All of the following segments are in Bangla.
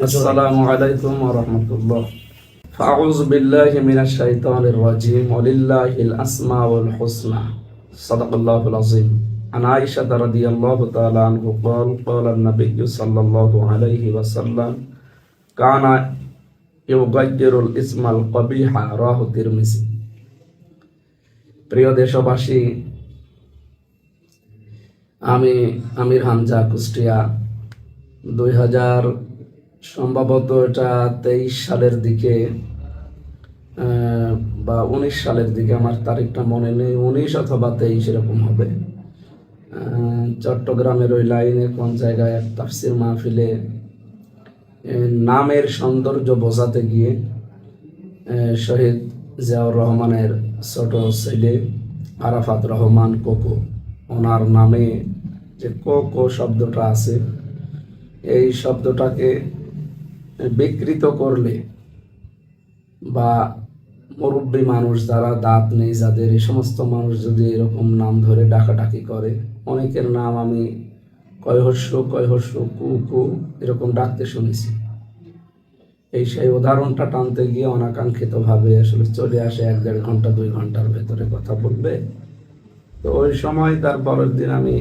السلام عليكم ورحمة الله فأعوذ بالله من الشيطان الرجيم ولله الأسماء الحسنى صدق الله العظيم عن عائشة رضي الله تعالى عنه قال قال النبي صلى الله عليه وسلم كان يغير الاسم القبيح راه الترمذي প্রিয় দেশবাসী আমি আমির হামজা কুষ্টিয়া দুই হাজার সম্ভবত এটা তেইশ সালের দিকে বা উনিশ সালের দিকে, আমার তারিখটা মনে নেই, উনিশ অথবা তেইশ এরকম হবে। চট্টগ্রামের ওই লাইনে কোন জায়গায় এক তাফসির মাহফিলে নামের সৌন্দর্য বোঝাতে গিয়ে শহীদ জিয়াউর রহমানের ছোট ছেলে আরাফাত রহমান কোকো, ওনার নামে যে কোকো শব্দটা আছে, এই শব্দটাকে বিকৃত করলে বা মুরব্বী মানুষ যারা দাঁত নেই, যাদের এই সমস্ত মানুষ যদি এরকম নাম ধরে ডাকাডাকি করে, অনেকের নাম আমি কয়হস্য কয়হস্য কু কু এরকম ডাকতে শুনেছি। এই সেই উদাহরণটা টানতে গিয়ে অনাকাঙ্ক্ষিতভাবে আসলে চলে আসে এক দেড় ঘণ্টা, দুই ঘণ্টার ভেতরে কথা বলবে। তো ওই সময় তার পরের দিন আমি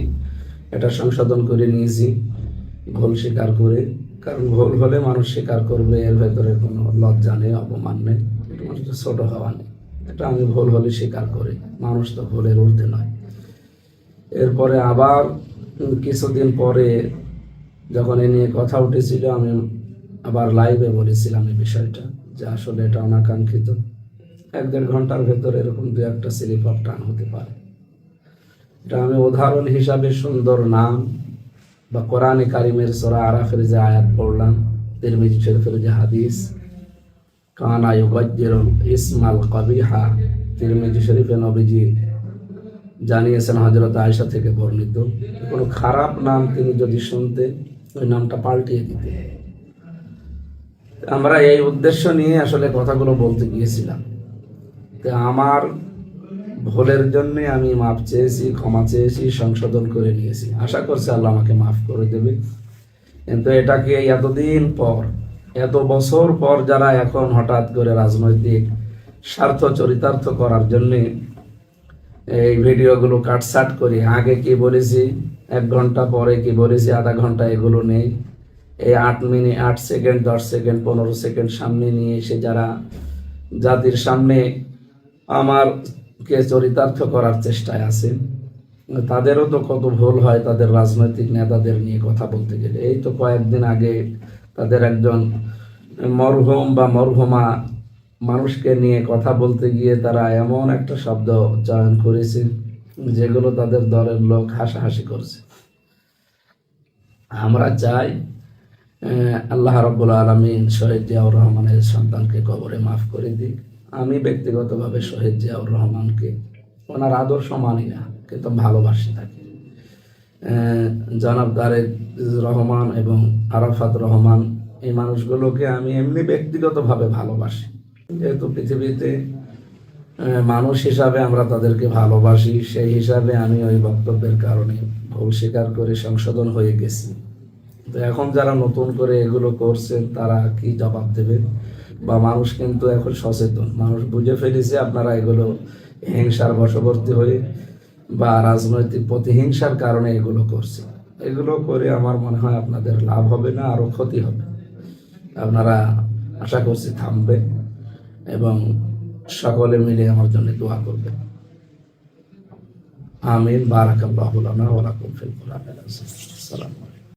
এটা সংশোধন করে নিয়েছি, ভুল স্বীকার করে। কারণ ভুল হলে মানুষ স্বীকার করবে, এর ভেতরে কোনো লজ্জা নেই, অপমান নেই। এটা মানুষের ছোট হওয়া নেই। এটা আমি ভুল হলে স্বীকার করি। মানুষ তো ভুলের ঊর্ধ্বে নয়। এরপরে আবার কিছুদিন পরে যখন এ নিয়ে কথা উঠেছিল, আমি আবার লাইভে বলেছিলাম এই বিষয়টা যে আসলে এটা অনাকাঙ্ক্ষিত। এক দেড় ঘণ্টার ভেতরে এরকম দু একটা স্লিপ টান হতে পারে। এটা আমি উদাহরণ হিসাবে সুন্দর নাম। বা কোরআনে কারিমের সোরা আরাফের যে আয়াত পড়লাম, তিরমিজি শরীফের যে হাদিস, কানা ইউগাজ্জিরুল ইসমাল কবিহা, তিরমিজি শরীফে নবীজি জানিয়েছেন হজরত আয়েশা থেকে বর্ণিত, কোনো খারাপ নাম তিনি যদি শুনতেন ওই নামটা পাল্টিয়ে দিতেন আমরা এই উদ্দেশ্য নিয়ে আসলে কথাগুলো বলতে গিয়েছিলাম। তো আমার ভুলের জন্যে আমি মাফ চেয়েছি, ক্ষমা চেয়েছি, সংশোধন করে নিয়েছি। আশা করছি আল্লাহ আমাকে মাফ করে দেবে। কিন্তু এটাকে এতদিন পর, এত বছর পর যারা এখন হঠাৎ করে রাজনৈতিক স্বার্থ চরিতার্থ করার জন্য এই ভিডিওগুলো কাটসাট করি, আগে কি বলেছি, এক ঘণ্টা পরে কি বলেছি, আধা ঘণ্টা এগুলো নেই। এই আট মিনিট, আট সেকেন্ড, দশ সেকেন্ড, পনেরো সেকেন্ড সামনে নিয়ে এসে যারা জাতির সামনে আমারকে চরিতার্থ করার চেষ্টায় আছে, তাদেরও তো কত ভুল হয় তাদের রাজনৈতিক নেতাদের নিয়ে কথা বলতে গেলে। এই তো কয়েকদিন আগে তাদের একজন মরহুম বা মরহুমা মানুষকে নিয়ে কথা বলতে গিয়ে তারা এমন একটা শব্দ চয়ন করেছে, যেগুলো তাদের দলের লোক হাসাহাসি করছে। আমরা চাই আল্লাহ রব্বুল আলমিন শহীদ জিয়াউর রহমানের সন্তানকে কবরে মাফ করে দিক। আমি ব্যক্তিগতভাবে শহীদ জিয়াউর রহমানকে ওনার আদর্শ মানি না, কিন্তু ভালোবাসি তাকে। জনাব তারেক রহমান এবং আরাফাত রহমান, এই মানুষগুলোকে আমি এমনি ব্যক্তিগতভাবে ভালোবাসি। যেহেতু পৃথিবীতে মানুষ হিসাবে আমরা তাদেরকে ভালোবাসি, সেই হিসাবে আমি ওই বক্তব্যের কারণে ভুল স্বীকার করে সংশোধন হয়ে গেছি। তো এখন যারা নতুন করে এগুলো করছেন, তারা কি জবাব দেবেন? বা মানুষ কিন্তু এখন সচেতন। মানুষ বুঝে ফেলেছে আপনারা এগুলো হিংসার বশবর্তী হয়ে বা রাজনৈতিক প্রতিহিংসার কারণে এগুলো করছে। এগুলো করে আমার মনে হয় আপনাদের লাভ হবে না আরও ক্ষতি হবে। আপনারা আশা করছি থামবে এবং সকলে মিলে আমার জন্য দোয়া করবে আমিন। বারাকাল্লাহু লানা ওয়া লাকুম ফিল আলাইকুম।